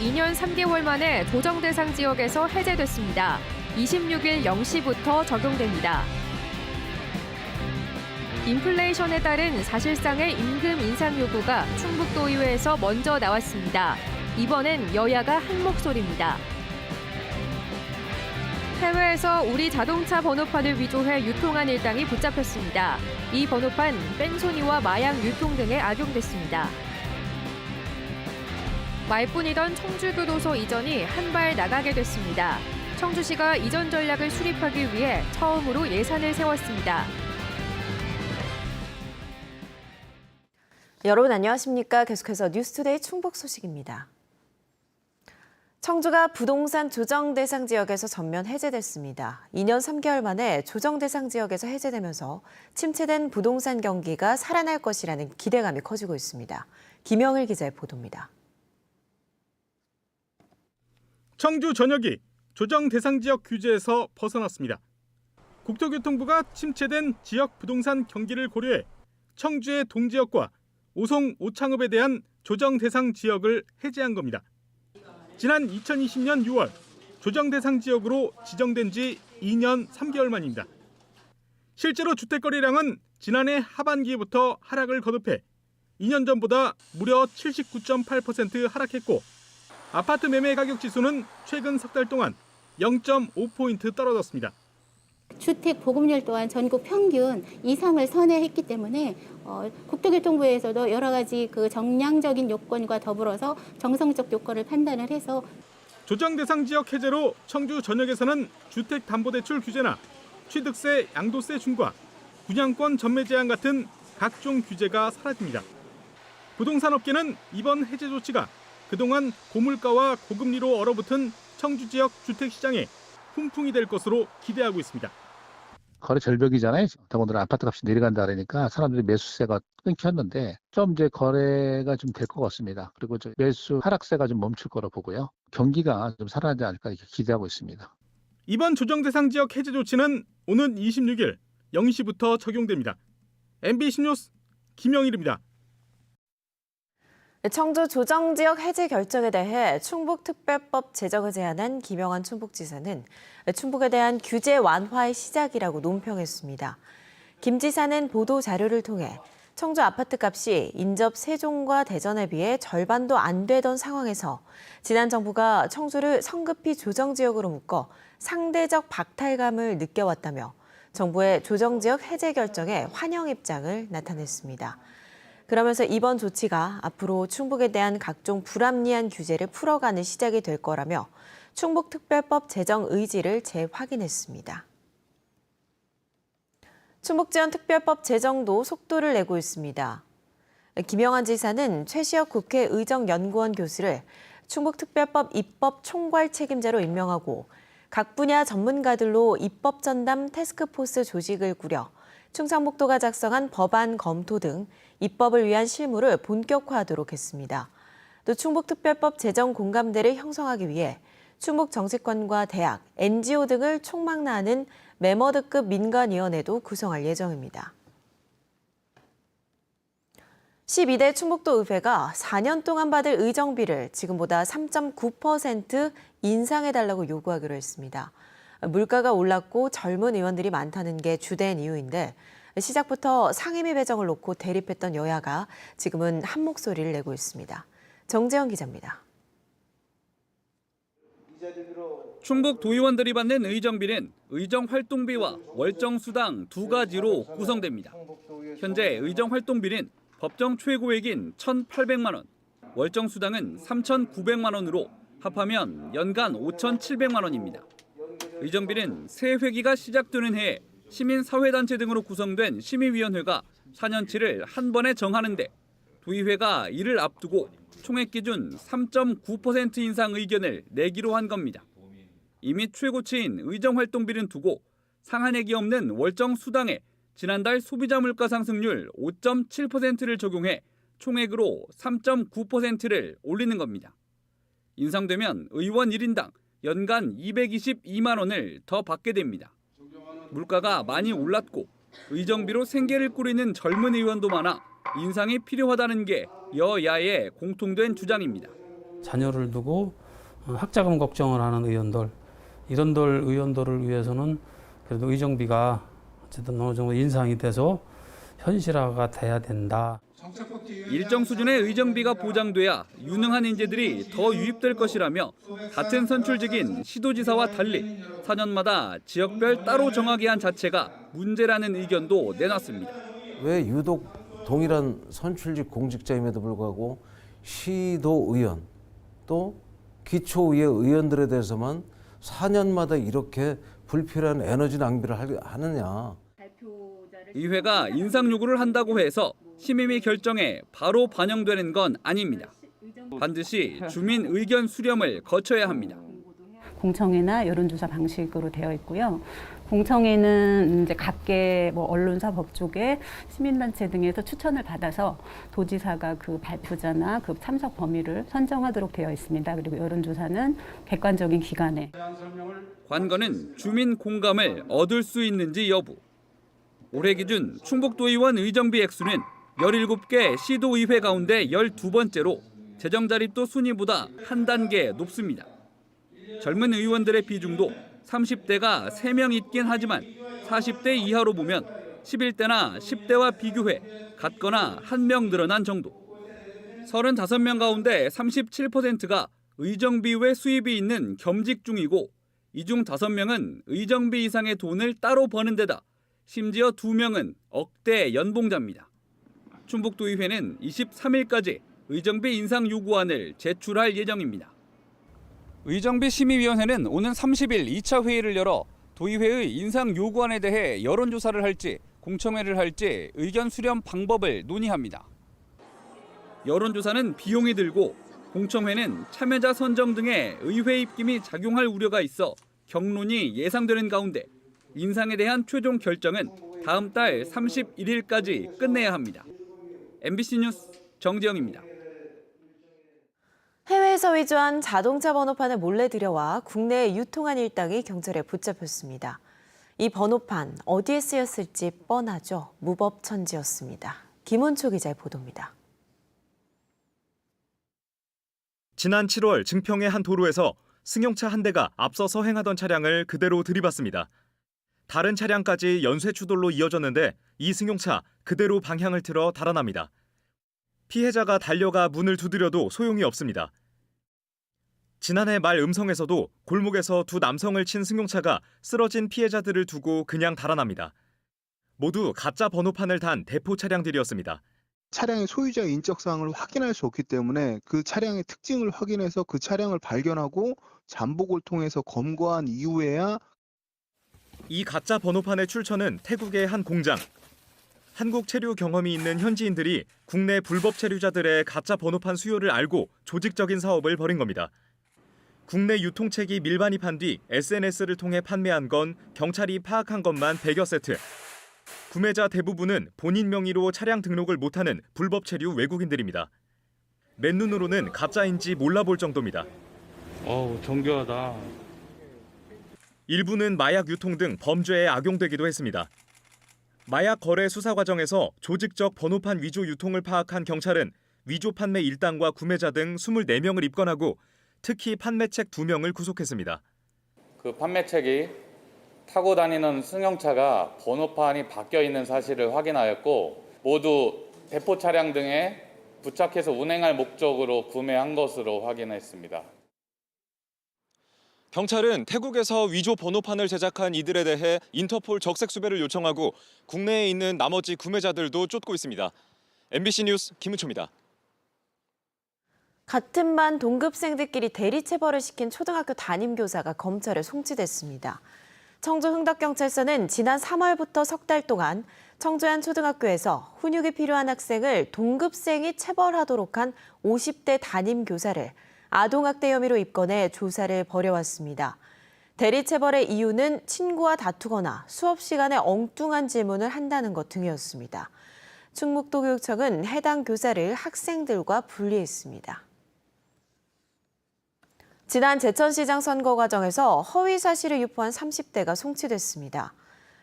청주가 2년 3개월 만에 조정 대상 지역에서 해제됐습니다. 26일 0시부터 적용됩니다. 인플레이션에 따른 사실상의 임금 인상 요구가 충북도의회에서 먼저 나왔습니다. 이번엔 여야가 한 목소리입니다. 해외에서 우리 자동차 번호판을 위조해 유통한 일당이 붙잡혔습니다. 이 번호판 뺑소니와 마약 유통 등에 악용됐습니다. 말뿐이던 청주교도소 이전이 한 발 나가게 됐습니다. 청주시가 이전 전략을 수립하기 위해 처음으로 예산을 세웠습니다. 여러분 안녕하십니까? 계속해서 뉴스투데이 충북 소식입니다. 청주가 부동산 조정 대상 지역에서 전면 해제됐습니다. 2년 3개월 만에 조정 대상 지역에서 해제되면서 침체된 부동산 경기가 살아날 것이라는 기대감이 커지고 있습니다. 김영일 기자의 보도입니다. 청주 전역이 조정 대상 지역 규제에서 벗어났습니다. 국토교통부가 침체된 지역 부동산 경기를 고려해 청주의 동지역과 오송 오창읍에 대한 조정 대상 지역을 해제한 겁니다. 지난 2020년 6월 조정 대상 지역으로 지정된 지 2년 3개월 만입니다. 실제로 주택 거래량은 지난해 하반기부터 하락을 거듭해 2년 전보다 무려 79.8% 하락했고 아파트 매매 가격 지수는 최근 석 달 동안 0.5포인트 떨어졌습니다. 주택 보급률 또한 전국 평균 이상을 선회했기 때문에 어, 국토교통부에서도 여러 가지 그 정량적인 요건과 더불어서 정성적 요건을 판단을 해서 조정 대상 지역 해제로 청주 전역에서는 주택 담보대출 규제나 취득세, 양도세 중과 분양권 전매 제한 같은 각종 규제가 사라집니다. 부동산 업계는 이번 해제 조치가 그동안 고물가와 고금리로 얼어붙은 청주 지역 주택 시장에 훈풍이 될 것으로 기대하고 있습니다. 거래 절벽이잖아요. 더군다나 아파트 값이 내려간다 그러니까 사람들이 매수세가 끊겼는데 좀 이제 거래가 좀 될 것 같습니다. 그리고 저 매수 하락세가 좀 멈출 거로 보고요. 경기가 좀 살아나지 않을까 이렇게 기대하고 있습니다. 이번 조정 대상 지역 해제 조치는 오는 26일 0시부터 적용됩니다. MBC 뉴스 김영일입니다. 청주 조정 지역 해제 결정에 대해 충북특별법 제정을 제안한 김영환 충북지사는 충북에 대한 규제 완화의 시작이라고 논평했습니다. 김 지사는 보도 자료를 통해 청주 아파트 값이 인접 세종과 대전에 비해 절반도 안 되던 상황에서 지난 정부가 청주를 성급히 조정 지역으로 묶어 상대적 박탈감을 느껴왔다며 정부의 조정 지역 해제 결정에 환영 입장을 나타냈습니다. 그러면서 이번 조치가 앞으로 충북에 대한 각종 불합리한 규제를 풀어가는 시작이 될 거라며 충북특별법 제정 의지를 재확인했습니다. 충북지원특별법 제정도 속도를 내고 있습니다. 김영환 지사는 최시혁 국회 의정연구원 교수를 충북특별법 입법 총괄 책임자로 임명하고 각 분야 전문가들로 입법 전담 태스크포스 조직을 꾸려 충청북도가 작성한 법안 검토 등 입법을 위한 실무를 본격화하도록 했습니다. 또 충북특별법 제정 공감대를 형성하기 위해 충북 정치권과 대학, NGO 등을 총망라하는 메머드급 민간위원회도 구성할 예정입니다. 12대 충북도 의회가 4년 동안 받을 의정비를 지금보다 3.9% 인상해달라고 요구하기로 했습니다. 물가가 올랐고 젊은 의원들이 많다는 게 주된 이유인데 시작부터 상임위 배정을 놓고 대립했던 여야가 지금은 한 목소리를 내고 있습니다. 정재영 기자입니다. 충북 도의원들이 받는 의정비는 의정 활동비와 월정 수당 두 가지로 구성됩니다. 현재 의정 활동비는 법정 최고액인 1,800만 원, 월정 수당은 3,900만 원으로 합하면 연간 5,700만 원입니다. 의정비는 새 회기가 시작되는 해에 시민사회단체 등으로 구성된 심의위원회가 4년치를 한 번에 정하는데 도의회가 이를 앞두고 총액 기준 3.9% 인상 의견을 내기로 한 겁니다. 이미 최고치인 의정활동비는 두고 상한액이 없는 월정 수당에 지난달 소비자 물가 상승률 5.7%를 적용해 총액으로 3.9%를 올리는 겁니다. 인상되면 의원 1인당 연간 222만 원을 더 받게 됩니다. 물가가 많이 올랐고 의정비로 생계를 꾸리는 젊은 의원도 많아 인상이 필요하다는 게 여야의 공통된 주장입니다. 자녀를 두고 어, 학자금 걱정을 하는 의원들 이런들 의원들을 위해서는 그래도 의정비가 어쨌든 어느 정도 인상이 돼서 현실화가 돼야 된다. 일정 수준의 의정비가 보장돼야 유능한 인재들이 더 유입될 것이라며 같은 선출직인 시도지사와 달리 4년마다 지역별 따로 정하게 한 자체가 문제라는 의견도 내놨습니다. 왜 유독 동일한 선출직 공직자임에도 불구하고 시도 의원 또 기초의회 의원들에 대해서만 4년마다 이렇게 불필요한 에너지 낭비를 할- 하느냐. 의회가 인상 요구를 한다고 해서 심의위 결정에 바로 반영되는 건 아닙니다. 반드시 주민 의견 수렴을 거쳐야 합니다. 공청회나 여론조사 방식으로 되어 있고요. 공청회는 이제 각계 뭐 언론사, 법조계, 시민단체 등에서 추천을 받아서 도지사가 그 발표자나 그 참석 범위를 선정하도록 되어 있습니다. 그리고 여론조사는 객관적인 기관에 관건은 주민 공감을 얻을 수 있는지 여부. 올해 기준 충북도의원 의정비 액수는 17개 시도의회 가운데 12번째로 재정자립도 순위보다 한 단계 높습니다. 젊은 의원들의 비중도 30대가 3명 있긴 하지만 40대 이하로 보면 11대나 10대와 비교해 같거나 한명 늘어난 정도. 35명 가운데 37%가 의정비 외 수입이 있는 겸직 중이고 이 중 5명은 의정비 이상의 돈을 따로 버는 데다 심지어 2명은 억대 연봉자입니다. 충북도의회는 23일까지 의정비 인상 요구안을 제출할 예정입니다. 의정비 심의위원회는 오는 30일 2차 회의를 열어 도의회의 인상 요구안에 대해 여론조사를 할지 공청회를 할지 의견 수렴 방법을 논의합니다. 여론조사는 비용이 들고 공청회는 참여자 선정 등의 의회 입김이 작용할 우려가 있어 경론이 예상되는 가운데 인상에 대한 최종 결정은 다음 달 31일까지 끝내야 합니다. MBC 뉴스 정지영입니다. 해외에서 위조한 자동차 번호판을 몰래 들여와 국내에 유통한 일당이 경찰에 붙잡혔습니다. 이 번호판 어디에 쓰였을지 뻔하죠. 무법천지였습니다. 김은초 기자의 보도입니다. 지난 7월 증평의 한 도로에서 승용차 한 대가 앞서 서 행하던 차량을 그대로 들이받습니다. 다른 차량까지 연쇄 추돌로 이어졌는데 이 승용차 그대로 방향을 틀어 달아납니다. 피해자가 달려가 문을 두드려도 소용이 없습니다. 지난해 말 음성에서도 골목에서 두 남성을 친 승용차가 쓰러진 피해자들을 두고 그냥 달아납니다. 모두 가짜 번호판을 단 대포 차량들이었습니다. 차량의 소유자 인적 사항을 확인할 수 없기 때문에 그 차량의 특징을 확인해서 그 차량을 발견하고 잠복을 통해서 검거한 이후에야 이 가짜 번호판의 출처는 태국의 한 공장. 한국 체류 경험이 있는 현지인들이 국내 불법 체류자들의 가짜 번호판 수요를 알고 조직적인 사업을 벌인 겁니다. 국내 유통책이 밀반입한 뒤 SNS를 통해 판매한 건 경찰이 파악한 것만 100여 세트. 구매자 대부분은 본인 명의로 차량 등록을 못하는 불법 체류 외국인들입니다. 맨눈으로는 가짜인지 몰라볼 정도입니다. 어우 정교하다. 일부는 마약 유통 등 범죄에 악용되기도 했습니다. 마약 거래 수사 과정에서 조직적 번호판 위조 유통을 파악한 경찰은 위조 판매 일당과 구매자 등 24명을 입건하고 특히 판매책 2명을 구속했습니다. 그 판매책이 타고 다니는 승용차가 번호판이 바뀌어 있는 사실을 확인하였고 모두 대포 차량 등에 부착해서 운행할 목적으로 구매한 것으로 확인했습니다. 경찰은 태국에서 위조 번호판을 제작한 이들에 대해 인터폴 적색 수배를 요청하고 국내에 있는 나머지 구매자들도 쫓고 있습니다. MBC 뉴스 김은초입니다. 같은 반 동급생들끼리 대리 체벌을 시킨 초등학교 담임 교사가 검찰에 송치됐습니다. 청주 흥덕경찰서는 지난 3월부터 석 달 동안 청주 한 초등학교에서 훈육이 필요한 학생을 동급생이 체벌하도록 한 50대 담임 교사를 아동학대 혐의로 입건해 조사를 벌여왔습니다. 대리 체벌의 이유는 친구와 다투거나 수업 시간에 엉뚱한 질문을 한다는 것 등이었습니다. 충북도 교육청은 해당 교사를 학생들과 분리했습니다. 지난 제천시장 선거 과정에서 허위 사실을 유포한 30대가 송치됐습니다.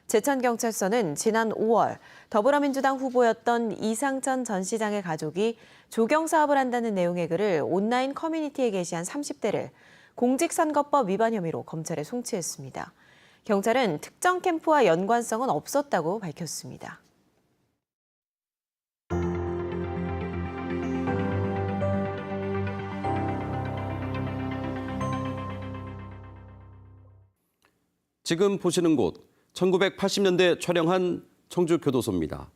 제천경찰서는 지난 5월 더불어민주당 후보였던 이상천 전 시장의 가족이 조경 사업을 한다는 내용의 글을 온라인 커뮤니티에 게시한 30대를 공직선거법 위반 혐의로 검찰에 송치했습니다. 경찰은 특정 캠프와 연관성은 없었다고 밝혔습니다. 지금 보시는 곳 1980년대 촬영한 청주 교도소입니다.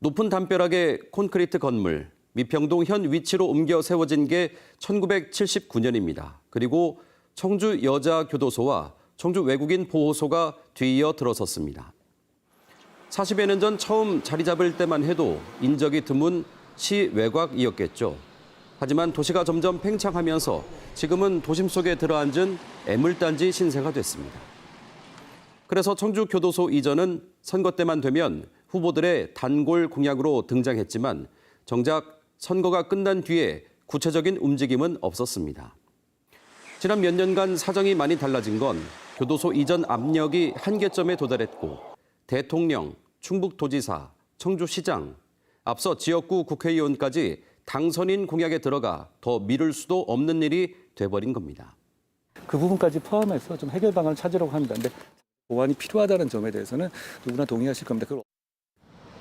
높은 담벼락의 콘크리트 건물 미평동 현 위치로 옮겨 세워진 게 1979년입니다. 그리고 청주 여자교도소와 청주 외국인 보호소가 뒤이어 들어섰습니다. 40여 년 전 처음 자리 잡을 때만 해도 인적이 드문 시 외곽이었겠죠. 하지만 도시가 점점 팽창하면서 지금은 도심 속에 들어앉은 애물단지 신세가 됐습니다. 그래서 청주 교도소 이전은 선거 때만 되면 후보들의 단골 공약으로 등장했지만 정작 선거가 끝난 뒤에 구체적인 움직임은 없었습니다. 지난 몇 년간 사정이 많이 달라진 건 교도소 이전 압력이 한계점에 도달했고 대통령, 충북도지사, 청주시장, 앞서 지역구 국회의원까지 당선인 공약에 들어가 더 미룰 수도 없는 일이 돼버린 겁니다. 그 부분까지 포함해서 좀 해결 방안을 찾으려고 합니다. 근데 보완이 필요하다는 점에 대해서는 누구나 동의하실 겁니다. 그걸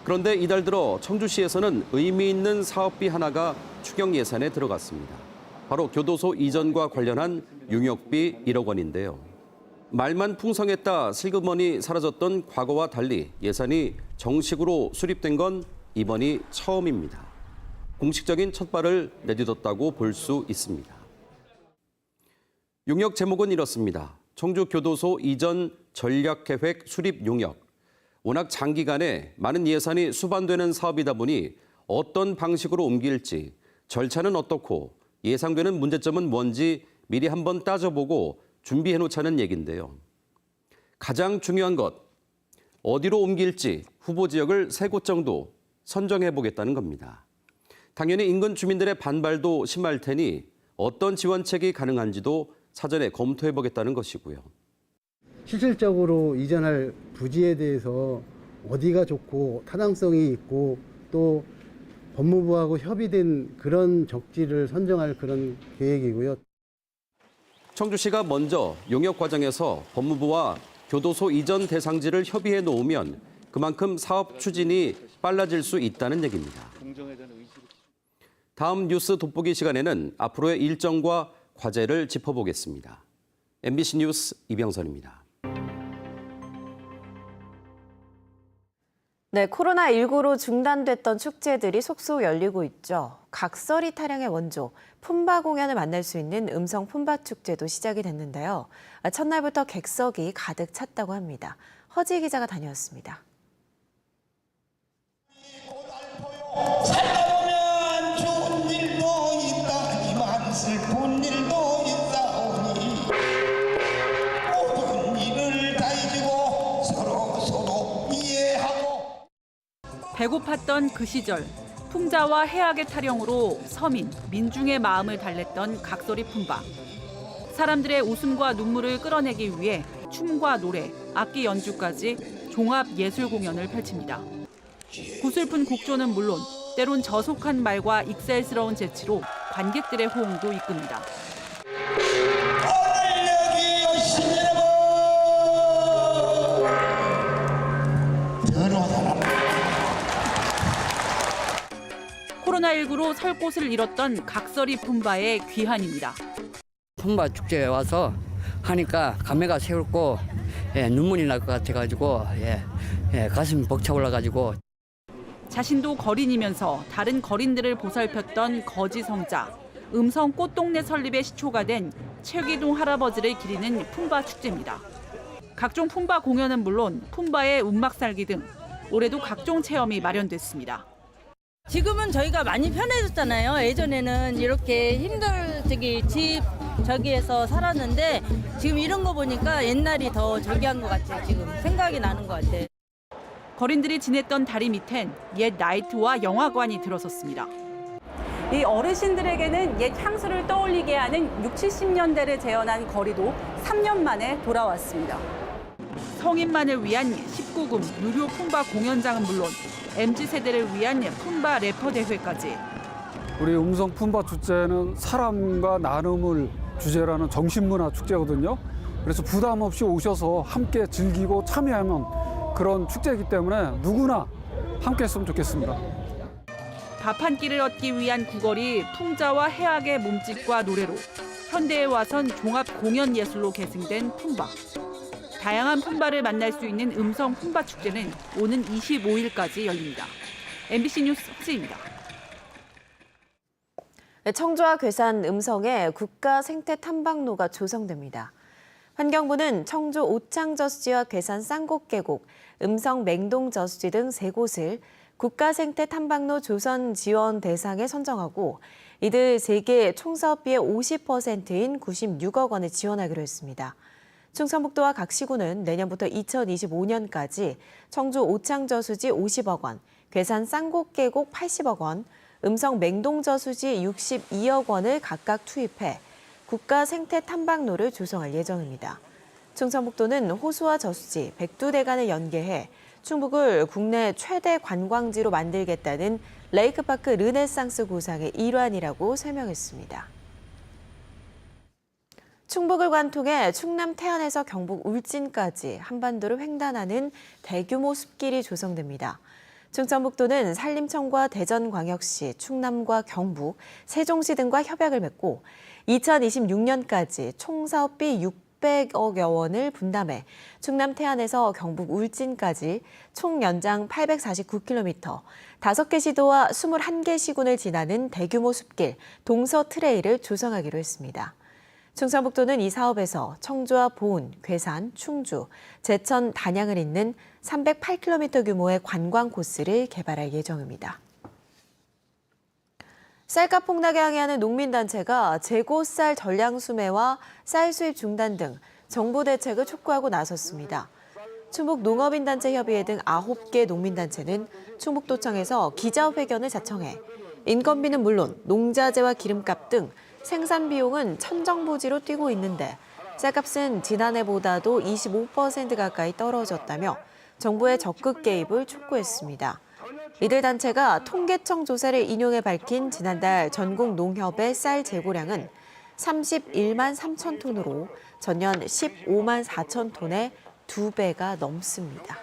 그런데 이달 들어 청주시에서는 의미 있는 사업비 하나가 추경 예산에 들어갔습니다. 바로 교도소 이전과 관련한 용역비 1억 원인데요. 말만 풍성했다 슬그머니 사라졌던 과거와 달리 예산이 정식으로 수립된 건 이번이 처음입니다. 공식적인 첫발을 내딛었다고 볼 수 있습니다. 용역 제목은 이렇습니다. 청주 교도소 이전 전략계획 수립 용역. 워낙 장기간에 많은 예산이 수반되는 사업이다 보니 어떤 방식으로 옮길지 절차는 어떻고 예상되는 문제점은 뭔지 미리 한번 따져보고 준비해 놓자는 얘긴데요. 가장 중요한 것, 어디로 옮길지 후보 지역을 세 곳 정도 선정해 보겠다는 겁니다. 당연히 인근 주민들의 반발도 심할 테니 어떤 지원책이 가능한지도 사전에 검토해 보겠다는 것이고요. 실질적으로 이전할 부지에 대해서 어디가 좋고 타당성이 있고 또 법무부하고 협의된 그런 적지를 선정할 그런 계획이고요. 청주시가 먼저 용역 과정에서 법무부와 교도소 이전 대상지를 협의해 놓으면 그만큼 사업 추진이 빨라질 수 있다는 얘기입니다. 다음 뉴스 돋보기 시간에는 앞으로의 일정과 과제를 짚어보겠습니다. MBC 뉴스 이병선입니다. 네, 코로나19로 중단됐던 축제들이 속속 열리고 있죠. 각설이 타령의 원조, 품바 공연을 만날 수 있는 음성 품바 축제도 시작이 됐는데요. 첫날부터 객석이 가득 찼다고 합니다. 허지 기자가 다녀왔습니다. 배고팠던 그 시절 풍자와 해악의 타령으로 서민, 민중의 마음을 달랬던 각설이 품바. 사람들의 웃음과 눈물을 끌어내기 위해 춤과 노래, 악기 연주까지 종합 예술 공연을 펼칩니다. 구슬픈 곡조는 물론 때론 저속한 말과 익살스러운 재치로 관객들의 호응도 이끕니다. 코로나19로 설 곳을 잃었던 각설이 품바의 귀환입니다. 품바 축제에 와서 하니까 감회가 새롭고 예, 눈물이 날 것 같아가지고 예, 예, 가슴이 벅차 올라가지고 자신도 거린이면서 다른 거린들을 보살폈던 거지 성자, 음성 꽃동네 설립의 시초가 된 최기동 할아버지를 기리는 품바 축제입니다. 각종 품바 공연은 물론 품바의 운막 살기 등 올해도 각종 체험이 마련됐습니다. 지금은 저희가 많이 편해졌잖아요. 예전에는 이렇게 힘들 저기 집 저기에서 살았는데 지금 이런 거 보니까 옛날이 더 저기 한 것 같아요. 지금 생각이 나는 것 같아요. 거린들이 지냈던 다리 밑엔 옛 나이트와 영화관이 들어섰습니다. 이 어르신들에게는 옛 향수를 떠올리게 하는 6, 70년대를 재현한 거리도 3년 만에 돌아왔습니다. 성인만을 위한 19금 무료 품바 공연장은 물론 MZ 세대를 위한 품바 래퍼 대회까지 우리 음성 품바 축제는 사람과 나눔을 주제라는 정신문화 축제거든요. 그래서 부담 없이 오셔서 함께 즐기고 참여하면 그런 축제이기 때문에 누구나 함께 했으면 좋겠습니다. 밥 한 끼를 얻기 위한 구걸이 풍자와 해악의 몸짓과 노래로 현대에 와선 종합 공연 예술로 계승된 품바. 다양한 품바를 만날 수 있는 음성 품바 축제는 오는 25일까지 열립니다. MBC 뉴스 박지입니다. 청주와 괴산 음성에 국가 생태 탐방로가 조성됩니다. 환경부는 청주 오창 저수지와 괴산 쌍곡계곡, 음성 맹동 저수지 등 세 곳을 국가 생태 탐방로 조선 지원 대상에 선정하고 이들 세개 총사업비의 50%인 96억 원을 지원하기로 했습니다. 충청북도와 각 시군은 내년부터 2025년까지 청주 오창저수지 50억 원, 괴산 쌍곡계곡 80억 원, 음성 맹동저수지 62억 원을 각각 투입해 국가 생태 탐방로를 조성할 예정입니다. 충청북도는 호수와 저수지, 백두대간을 연계해 충북을 국내 최대 관광지로 만들겠다는 레이크파크 르네상스 구상의 일환이라고 설명했습니다. 충북을 관통해 충남 태안에서 경북 울진까지 한반도를 횡단하는 대규모 숲길이 조성됩니다. 충청북도는 산림청과 대전광역시, 충남과 경북, 세종시 등과 협약을 맺고 2026년까지 총 사업비 600억여 원을 분담해 충남 태안에서 경북 울진까지 총 연장 849km, 5개 시도와 21개 시군을 지나는 대규모 숲길 동서 트레일을 조성하기로 했습니다. 충청북도는 이 사업에서 청주와 보은, 괴산, 충주, 제천, 단양을 잇는 308km 규모의 관광 코스를 개발할 예정입니다. 쌀값 폭락에 항의하는 농민단체가 재고 쌀 전량 수매와 쌀 수입 중단 등 정부 대책을 촉구하고 나섰습니다. 충북 농업인단체 협의회 등 9개 농민단체는 충북도청에서 기자회견을 자청해 인건비는 물론 농자재와 기름값 등 생산 비용은 천정부지로 뛰고 있는데 쌀값은 지난해보다도 25% 가까이 떨어졌다며 정부의 적극 개입을 촉구했습니다. 이들 단체가 통계청 조사를 인용해 밝힌 지난달 전국 농협의 쌀 재고량은 31만 3천 톤으로 전년 15만 4천 톤의 두 배가 넘습니다.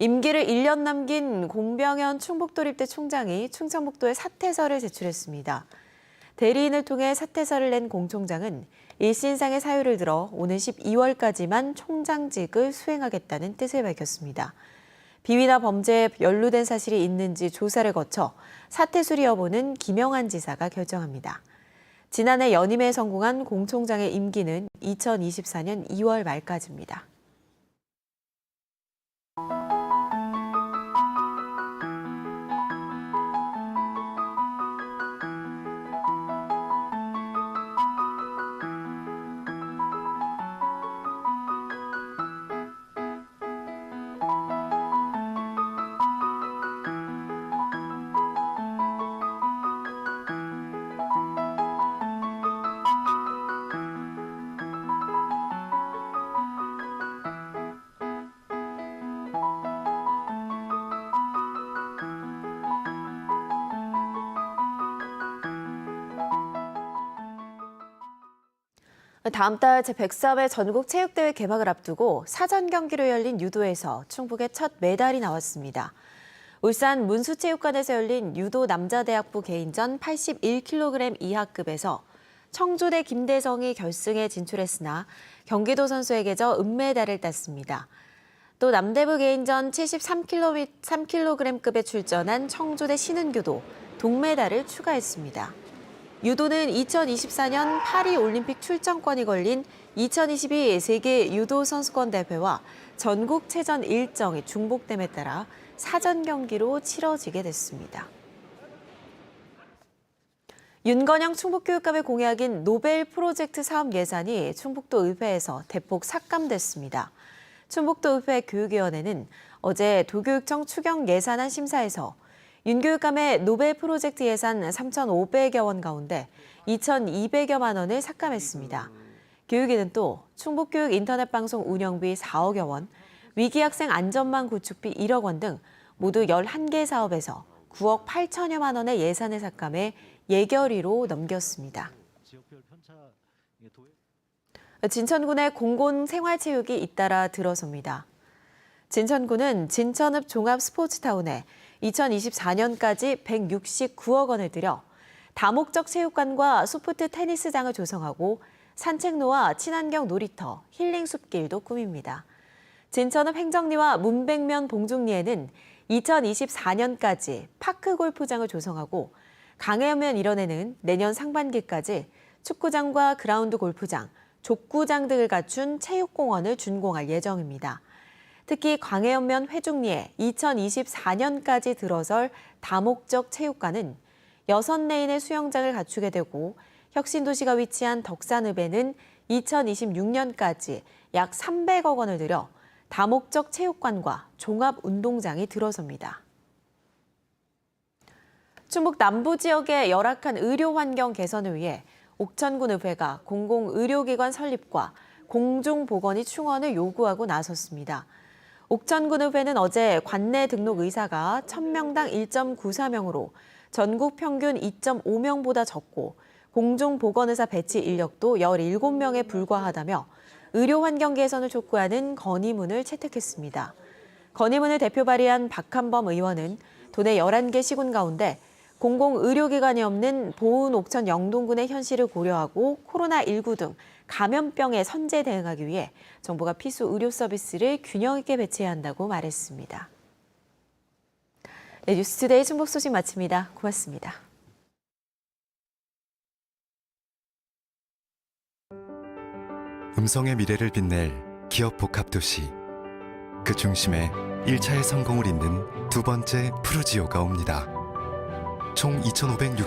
임기를 1년 남긴 공병현 충북도립대 총장이 충청북도에 사퇴서를 제출했습니다. 대리인을 통해 사퇴서를 낸 공 총장은 일신상의 사유를 들어 오는 12월까지만 총장직을 수행하겠다는 뜻을 밝혔습니다. 비위나 범죄에 연루된 사실이 있는지 조사를 거쳐 사퇴 수리 여부는 김영한 지사가 결정합니다. 지난해 연임에 성공한 공 총장의 임기는 2024년 2월 말까지입니다. 다음 달 제103회 전국 체육대회 개막을 앞두고 사전 경기로 열린 유도에서 충북의 첫 메달이 나왔습니다. 울산 문수체육관에서 열린 유도 남자대학부 개인전 81kg 이하급에서 청주대 김대성이 결승에 진출했으나 경기도 선수에게 져 은메달을 땄습니다. 또 남대부 개인전 73kg, 3kg급에 출전한 청주대 신은교도 동메달을 추가했습니다. 유도는 2024년 파리 올림픽 출전권이 걸린 2022 세계 유도 선수권 대회와 전국 체전 일정이 중복됨에 따라 사전 경기로 치러지게 됐습니다. 윤건영 충북교육감의 공약인 노벨 프로젝트 사업 예산이 충북도 의회에서 대폭 삭감됐습니다. 충북도 의회 교육위원회는 어제 도교육청 추경 예산안 심사에서 윤 교육감의 노벨 프로젝트 예산 3,500여 원 가운데 2,200여만 원을 삭감했습니다. 교육위는 또 충북교육 인터넷 방송 운영비 4억여 원, 위기학생 안전망 구축비 1억 원 등 모두 11개 사업에서 9억 8천여만 원의 예산을 삭감해 예결위로 넘겼습니다. 진천군의 공공 생활체육이 잇따라 들어섭니다. 진천군은 진천읍 종합 스포츠타운에 2024년까지 169억 원을 들여 다목적 체육관과 소프트 테니스장을 조성하고 산책로와 친환경 놀이터, 힐링 숲길도 꾸밉니다. 진천읍 행정리와 문백면 봉중리에는 2024년까지 파크 골프장을 조성하고 강해면 일원에는 내년 상반기까지 축구장과 그라운드 골프장, 족구장 등을 갖춘 체육공원을 준공할 예정입니다. 특히 광해연면 회중리에 2024년까지 들어설 다목적 체육관은 6레인의 수영장을 갖추게 되고 혁신도시가 위치한 덕산읍에는 2026년까지 약 300억 원을 들여 다목적 체육관과 종합운동장이 들어섭니다. 충북 남부 지역의 열악한 의료 환경 개선을 위해 옥천군 의회가 공공의료기관 설립과 공중보건의 충원을 요구하고 나섰습니다. 옥천군 의회는 어제 관내 등록 의사가 1000명당 1.94명으로 전국 평균 2.5명보다 적고 공중보건의사 배치 인력도 17명에 불과하다며 의료 환경 개선을 촉구하는 건의문을 채택했습니다. 건의문을 대표 발의한 박한범 의원은 도내 11개 시군 가운데 공공의료기관이 없는 보은 옥천 영동군의 현실을 고려하고 코로나19 등 감염병에 선제 대응하기 위해 정부가 필수 의료 서비스를 균형 있게 배치해야 한다고 말했습니다. 네, 뉴스투데이 충북 소식 마칩니다. 고맙습니다. 음성의 미래를 빛낼 기업 복합 도시. 그 중심에 1차의 성공을 잇는 두 번째 푸르지오가 옵니다. 총 2,560